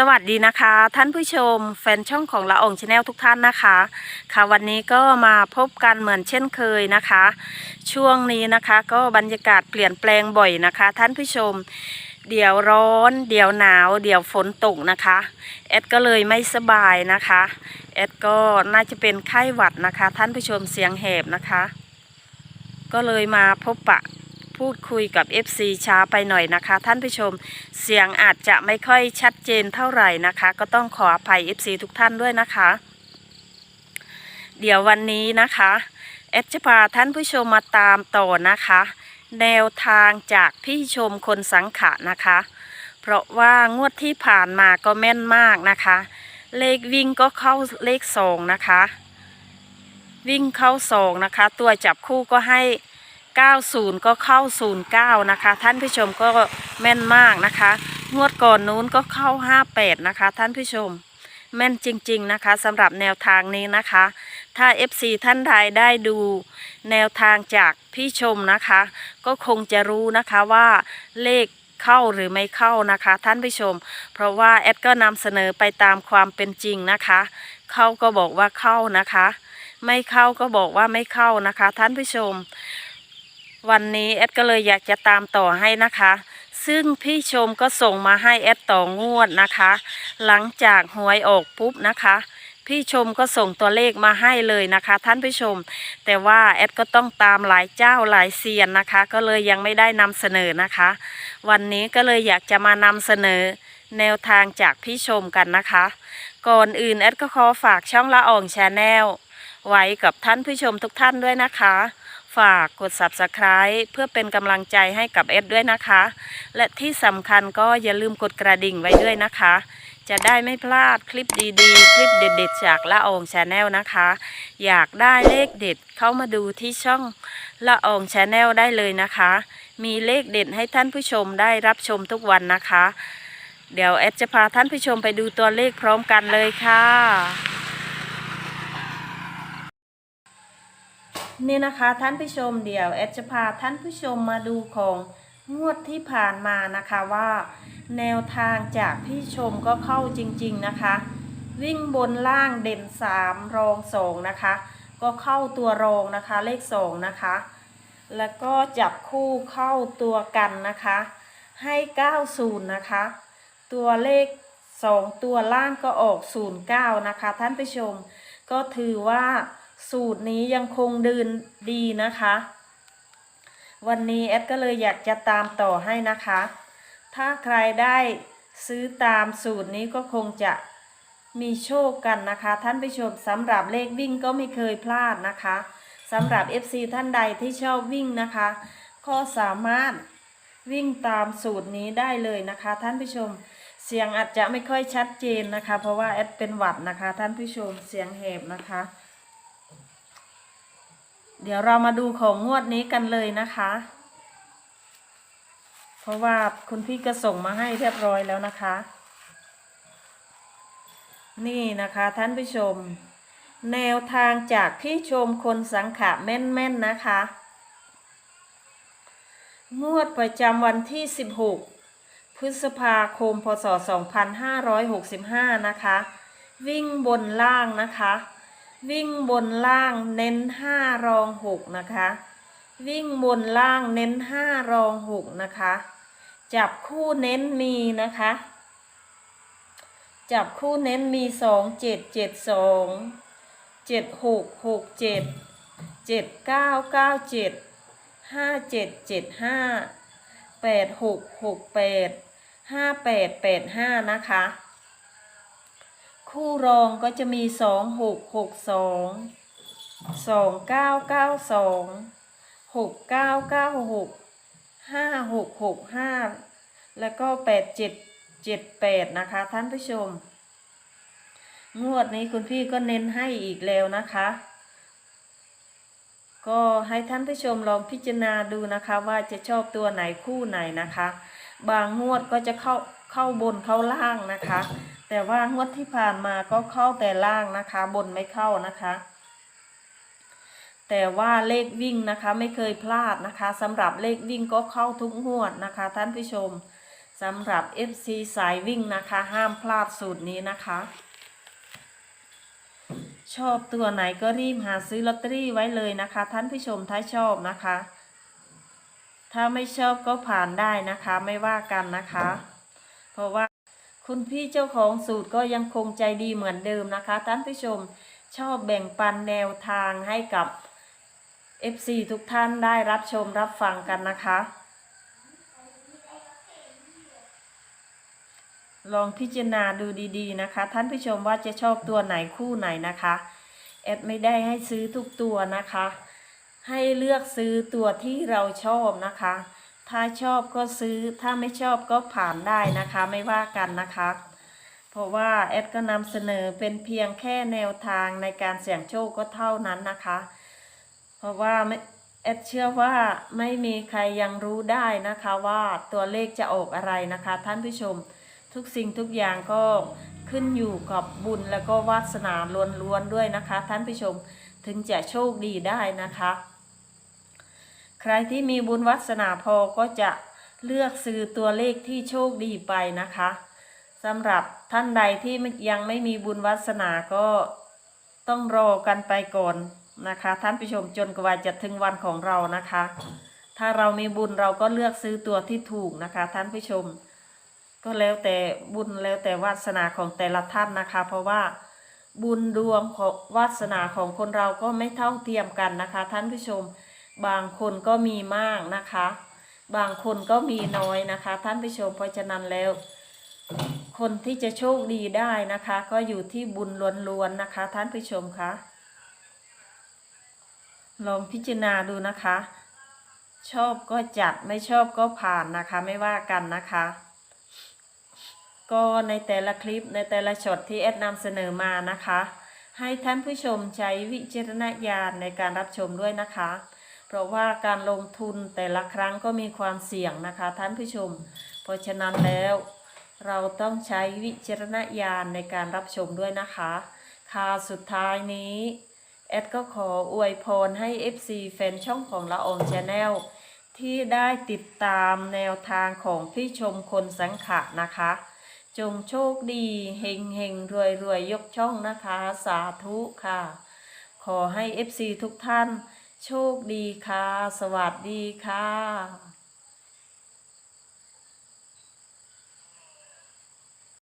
สวัสดีนะคะ ท่านผู้ชม แฟนช่องของละอองชาแนลทุกท่านนะคะ ค่ะวันนี้ก็มาพบกันเหมือนเช่นเคยนะคะ ช่วงนี้นะคะก็บรรยากาศเปลี่ยนแปลงบ่อยนะคะ ท่านผู้ชม เดี๋ยวร้อน เดี๋ยวหนาว เดี๋ยวฝนตกนะคะแอดก็เลยไม่สบายนะคะแอดก็น่าจะเป็นไข้หวัดนะคะ ท่านผู้ชมเสียงแหบนะคะ ก็เลยมาพบปะ พูดคุยกับ FC ช้าไปหน่อยนะคะ ท่านผู้ชมเสียงอาจจะไม่ค่อยชัดเจนเท่าไหร่นะคะ ก็ต้องขออภัย FC ทุกท่านด้วยนะคะ เดี๋ยววันนี้นะคะแอดจะพาท่านผู้ชมมาตามต่อนะคะ แนวทางจากพี่ชมคนสังขะนะคะ เพราะว่างวดที่ผ่านมาก็แม่นมากนะคะ เลขวิ่งก็เข้าเลขสองนะคะ วิ่งเข้าสองนะคะ ตัวจับคู่ก็ให้ 90 ก็เข้า 09 นะคะ ท่านผู้ชมก็แม่นมากนะคะ งวดก่อนนู้นก็เข้า 58 นะคะ ท่านผู้ชม แม่นจริง ๆ นะคะสำหรับแนวทางนี้นะคะ ถ้า FC ท่านใดได้ดูแนวทางจากพี่ชมนะคะ ก็คงจะรู้นะคะว่าเลขเข้าหรือไม่เข้านะคะ ท่านผู้ชม เพราะว่าแอดก็นำเสนอไปตามความเป็นจริงนะคะ เข้าก็บอกว่าเข้านะคะ ไม่เข้าก็บอกว่าไม่เข้านะคะ ท่านผู้ชม วันนี้แอดก็เลยอยากจะตามต่อให้นะคะ ซึ่งพี่ชมก็ส่งมาให้แอดต่องวดนะคะ หลังจากหวยออกปุ๊บนะคะพี่ชมก็ส่งตัวเลขมาให้เลยนะคะ ท่านผู้ชม แต่ว่าแอดก็ต้องตามหลายเจ้าหลายเซียนนะคะ ก็เลยยังไม่ได้นำเสนอนะคะ วันนี้ก็เลยอยากจะมานำเสนอแนวทางจากพี่ชมกันนะคะ ก่อนอื่นแอดก็ขอฝากช่องละอ่องชาแนลไว้กับท่านผู้ชมทุกท่านด้วยนะคะ ฝากกด subscribe เพื่อเป็นกำลังใจให้กับเอดด้วยนะคะ และที่สำคัญก็อย่าลืมกดกระดิ่งไว้ด้วยนะคะ จะได้ไม่พลาดคลิปดีๆ คลิปเด็ดๆ จากละอองชาแนลนะคะ อยากได้เลขเด็ดเข้ามาดูที่ช่องละอองชาแนลได้เลยนะคะ มีเลขเด็ดให้ท่านผู้ชมได้รับชมทุกวันนะคะ เดี๋ยวแอดจะพาท่านผู้ชมไปดูตัวเลขพร้อมกันเลยค่ะ นี่นะคะท่านผู้ชมเดี๋ยวแอดจะพาท่านผู้ชมมาดูของงวดที่ผ่านมานะคะว่า แนวทางจากพี่ชมก็เข้าจริงๆนะคะ วิ่งบนล่างเด่น 3 รอง2นะคะ ก็เข้าตัวรองนะคะเลข2นะคะ แล้วก็จับคู่เข้าตัวกันนะคะ ให้ 90 นะคะ ตัวเลข 2 ตัวล่างก็ออก 09 นะคะ ท่านผู้ชมก็ถือว่า สูตรนี้ยังคงเดินดีนะคะ วันนี้แอดก็เลยอยากจะตามต่อให้นะคะ ถ้าใครได้ซื้อตามสูตรนี้ก็คงจะมีโชคกันนะคะ ท่านผู้ชมสำหรับเลขวิ่งก็ไม่เคยพลาดนะคะสำหรับ FC ท่านใดที่ชอบวิ่งนะคะ ก็สามารถวิ่งตามสูตรนี้ได้เลยนะคะ ท่านผู้ชม เสียงอาจจะไม่ค่อยชัดเจนนะคะ เพราะว่าแอดเป็นหวัดนะคะ ท่านผู้ชมเสียงแหบนะคะ เดี๋ยวเรามาดูของงวดนี้กันเลยนะคะ เพราะว่าคุณพี่ก็ส่งมาให้เรียบร้อยแล้วนะคะ นี่นะคะท่านผู้ชม แนวทางจากพี่ชมคนสังขะแม่นๆนะคะ งวดประจำวันที่ 16 พฤษภาคม พศ 2565 นะคะ วิ่งบนล่างนะคะ วิ่งบนล่างเน้น5รอง6นะคะ วิ่งบนล่างเน้น5รอง6นะคะ จับคู่เน้นมีนะคะ จับคู่เน้นมี2 7 7 2 7 6 6 7 7 9 9 7ห้าเจ็ดเจ็ดห้าแปดหกหกแปดห้าแปดแปดห้านะคะ คู่รองก็จะมีสองหกหกสองสองเก้าเก้าสองหกเก้าเก้าหกห้าหกหกห้าแล้วก็แปดเจ็ดเจ็ดแปดนะคะท่านผู้ชม งวดนี้คุณพี่ก็เน้นให้อีกแล้วนะคะ ก็ให้ท่านผู้ชมลองพิจารณาดูนะคะว่าจะชอบตัวไหนคู่ไหนนะคะ บางงวดก็จะเข้าเข้าบนเข้าล่างนะคะ แต่ว่างวดที่ผ่านมาก็เข้าแต่ล่างนะคะ บนไม่เข้านะคะ แต่ว่าเลขวิ่งนะคะไม่เคยพลาดนะคะสำหรับเลขวิ่งก็เข้าทุกงวดนะคะ ท่านผู้ชมสำหรับ FC สายวิ่งนะคะ ห้ามพลาดสูตรนี้นะคะ ชอบตัวไหนก็รีบหาซื้อลอตเตอรี่ไว้เลยนะคะ ท่านผู้ชมถ้าชอบนะคะ ถ้าไม่ชอบก็ผ่านได้นะคะไม่ว่ากันนะคะ เพราะว่า คุณพี่เจ้าของสูตรก็ยังคงใจดีเหมือนเดิมนะคะ ท่านผู้ชมชอบแบ่งปันแนวทางให้กับ FC ทุกท่านได้รับชมรับฟังกันนะคะ ลองพิจารณาดูดีๆนะคะ ท่านผู้ชมว่าจะชอบตัวไหนคู่ไหนนะคะแอดไม่ได้ให้ซื้อทุกตัวนะคะ ให้เลือกซื้อตัวที่เราชอบนะคะ ถ้าชอบก็ซื้อถ้าไม่ชอบก็ผ่านได้นะคะไม่ว่ากันนะคะ เพราะว่าแอดก็นำเสนอเป็นเพียงแค่แนวทางในการเสี่ยงโชคก็เท่านั้นนะคะ เพราะว่าไม่แอดเชื่อว่าไม่มีใครยังรู้ได้นะคะว่าตัวเลขจะออกอะไรนะคะ ท่านผู้ชมทุกสิ่งทุกอย่างก็ขึ้นอยู่กับบุญแล้วก็วาสนาล้วนๆด้วยนะคะ ท่านผู้ชมถึงจะโชคดีได้นะคะ ใครที่มีบุญวาสนาพอก็จะเลือกซื้อตัวเลขที่โชคดีไปนะคะสำหรับท่านใดที่ยังไม่มีบุญวาสนาก็ต้องรอกันไปก่อนนะคะ ท่านผู้ชมจนกว่าจะถึงวันของเรานะคะ ถ้าเรามีบุญเราก็เลือกซื้อตัวที่ถูกนะคะ ท่านผู้ชม ก็แล้วแต่บุญแล้วแต่วาสนาของแต่ละท่านนะคะ เพราะว่าบุญดวงของวาสนาของคนเราก็ไม่เท่าเทียมกันนะคะ ท่านผู้ชม บางคนก็มีมากนะคะ บางคนก็มีน้อยนะคะ ท่านผู้ชมเพราะฉะนั้นแล้ว คนที่จะโชคดีได้นะคะ ก็อยู่ที่บุญล้วนๆนะคะ ท่านผู้ชมคะลองพิจารณาดูนะคะ ชอบก็จัดไม่ชอบก็ผ่านนะคะไม่ว่ากันนะคะ ก็ในแต่ละคลิปในแต่ละช็อตที่แอดนำเสนอมานะคะ ให้ท่านผู้ชมใช้วิจารณญาณในการรับชมด้วยนะคะ เพราะว่าการลงทุนแต่ละครั้งก็มีความเสี่ยงนะคะท่านผู้ชม เพราะฉะนั้นแล้วเราต้องใช้วิจารณญาณในการรับชมด้วยนะคะ ค่ะสุดท้ายนี้ แอดก็ขออวยพรให้ FC แฟนช่องของละอองชาแนลที่ได้ติดตามแนวทางของพี่ชมคนสังขะนะคะ จงโชคดีเฮงเฮงรวยรวยยกช่องนะคะ สาธุค่ะ ขอให้ FC ทุกท่าน โชคดีค่ะ สวัสดีค่ะ